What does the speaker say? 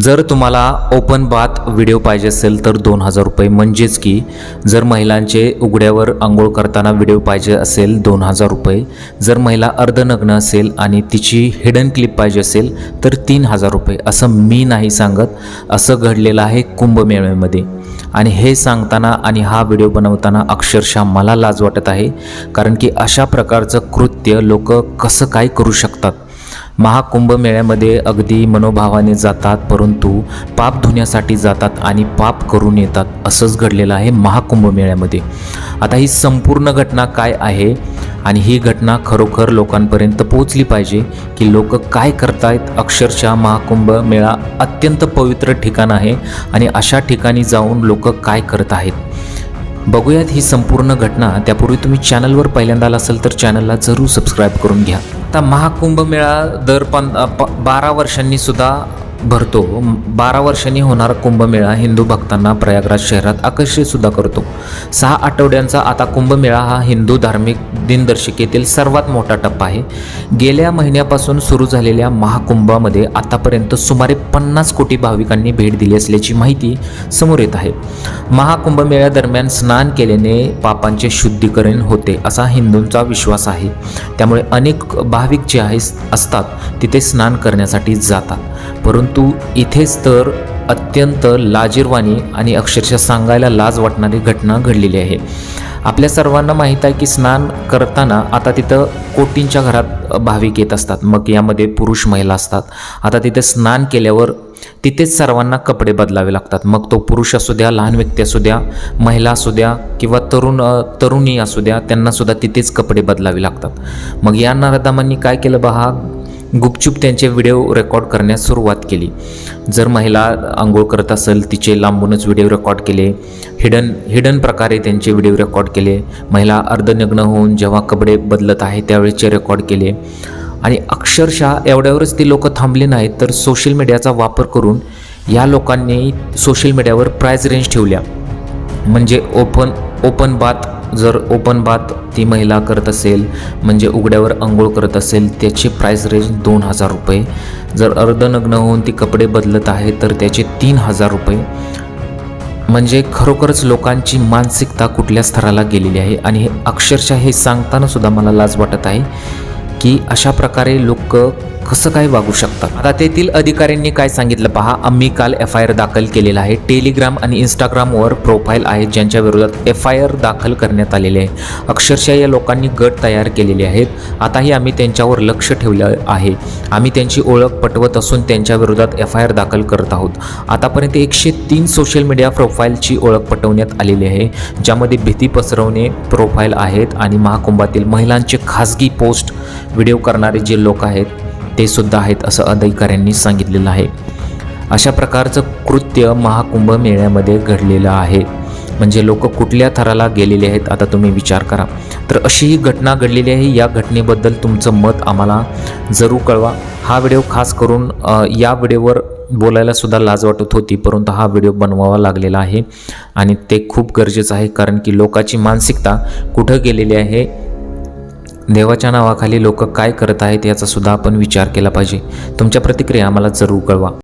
जर तुम्हाला open bath video पाहिजे असेल तर दोन हजार रुपये. म्हणजेच की जर महिलांचे उघड्यावर आंघोळ करताना व्हिडिओ पाहिजे असेल दोन हजार रुपये. जर महिला अर्धनग्न असेल आणि तिची हिडन क्लिप पाहिजे असेल तर तीन हजार रुपये. असं मी नाही सांगत. असं घडलेलं आहे कुंभमेळ्यामध्ये. आणि हे सांगताना आणि हा व्हिडिओ बनवताना अक्षरशः मला लाज वाटत आहे. कारण की अशा प्रकारचं कृत्य लोक कसं काय करू शकतात? महाकुंभ मेळ्यामध्ये अगदी मनोभावाने जातात परंतु पाप धुण्यासाठी जातात आणि पाप करून येतात. असंच घडलेलं आहे महाकुंभ मेळ्यामध्ये आता ही संपूर्ण घटना काय आहे? आणि ही घटना खरोखर लोकांपर्यंत पोहोचली पाहिजे की लोक काय करतायत? अक्षरशः महाकुंभ मेळा अत्यंत पवित्र ठिकाण आहे आणि अशा ठिकाणी जाऊन लोक काय करत आहेत? बघूयात ही संपूर्ण घटना. त्यापूर्वी तुम्ही चॅनलवर पहिल्यांदा आला असेल तर चॅनलला जरूर सबस्क्राईब करून घ्या. आता महाकुंभ मेळा दर पं प बारा वर्षांनी सुद्धा भरतो. बारा वर्षांनी होणारा कुंभमेळा हिंदू भक्तांना प्रयागराज शहरात आकर्षित सुद्धा करतो. सहा आठवड्यांचा आता कुंभमेळा हा हिंदू धार्मिक दिनदर्शिकेतील सर्वात मोठा टप्पा आहे. गेल्या महिन्यापासून सुरू झालेल्या महाकुंभामध्ये आतापर्यंत सुमारे पन्नास कोटी भाविकांनी भेट दिली असल्याची माहिती समोर येत आहे. महाकुंभमेळ्यादरम्यान स्नान केल्याने पापांचे शुद्धीकरण होते असा हिंदूंचा विश्वास आहे. त्यामुळे अनेक भाविक जे आहे असतात तिथे स्नान करण्यासाठी जातात. परंतु इथेच तर अत्यंत लाजीरवाणी आणि अक्षरशः सांगायला लाज वाटणारी घटना घडलेली आहे. आपल्या सर्वांना माहीत आहे की स्नान करताना आता तिथं कोटींच्या घरात भाविक येत असतात. मग यामध्ये पुरुष महिला असतात. आता तिथे स्नान केल्यावर तिथेच सर्वांना कपडे बदलावे लागतात. मग तो पुरुष असू द्या लहान व्यक्ती असू द्या महिला असू द्या किंवा तरुण तरुणी असू द्या त्यांनासुद्धा तिथेच कपडे बदलावे लागतात. मग या नराधमांनी काय केलं बा हा गुपचूप त्यांचे व्हिडिओ रेकॉर्ड करण्यास सुरुवात केली. जर महिला आंघोळ करत असेल तिचे लांबूनच व्हिडिओ रेकॉर्ड केले. हिडन हिडन प्रकारे त्यांचे व्हिडिओ रेकॉर्ड केले. महिला अर्धनग्न होऊन जेव्हा कपडे बदलत आहे त्यावेळेचे रेकॉर्ड केले. आणि अक्षरशः एवढ्यावरच ती लोक थांबली नाहीत तर सोशल मीडियाचा वापर करून या लोकांनी सोशल मीडियावर प्राईज रेंज ठेवल्या. म्हणजे ओपन ओपन बात जर ओपन बात ती महिला करत असेल म्हणजे उघड्यावर आंघोळ करत असेल त्याची प्राईस रेंज दोन हजार रुपये. जर अर्धनग्न होऊन ती कपडे बदलत आहे तर त्याचे तीन हजार रुपये. म्हणजे खरोखरच लोकांची मानसिकता कुठल्या स्तराला गेलेली आहे? आणि हे अक्षरशः हे सांगताना सुद्धा मला लाज वाटत आहे की अशा प्रकारे लोक कसं काय वागू शकतात? आता तेथील अधिकाऱ्यांनी काय सांगितलं पहा? आम्ही काल एफ आय आर दाखल केलेला आहे. टेलिग्राम आणि इंस्टाग्रामवर प्रोफाईल आहेत ज्यांच्या विरोधात एफ आय आर दाखल करण्यात आलेले आहे. अक्षरशः या लोकांनी गट तयार केलेले आहेत. आताही आम्ही त्यांच्यावर लक्ष ठेवलं आहे. आम्ही त्यांची ओळख पटवत असून त्यांच्या विरोधात एफ आय आर दाखल करत आहोत. आतापर्यंत एकशे तीन सोशल मीडिया प्रोफाईलची ओळख पटवण्यात आलेली आहे ज्यामध्ये भीती पसरवणे प्रोफाईल आहेत आणि महाकुंभातील महिलांचे खासगी पोस्ट व्हिडिओ करणारे जे लोक आहेत ते सुद्धा आहेत असं अधिकाऱ्यांनी सांगितलेलं आहे. अशा प्रकारचं कृत्य महाकुंभ मेळ्यामध्ये घडलेलं आहे. म्हणजे लोक कुठल्या थराला गेलेले आहेत आता तुम्ही विचार करा. तर अशी ही घटना घडलेली आहे या घटनेबद्दल तुमचं मत आम्हाला जरूर कळवा. हा व्हिडिओ खास करून या व्हिडिओवर बोलायला सुद्धा लाज वाटत होती परंतु हा व्हिडिओ बनवावा लागलेला आहे आणि ते खूप गरजेचं आहे कारण की लोकाची मानसिकता कुठं गेलेली आहे देवाच्या नावाखाली लोक काय करत आहेत याचा सुद्धा आपण विचार केला पाहिजे. तुमच्या प्रतिक्रिया आम्हाला जरूर कळवा.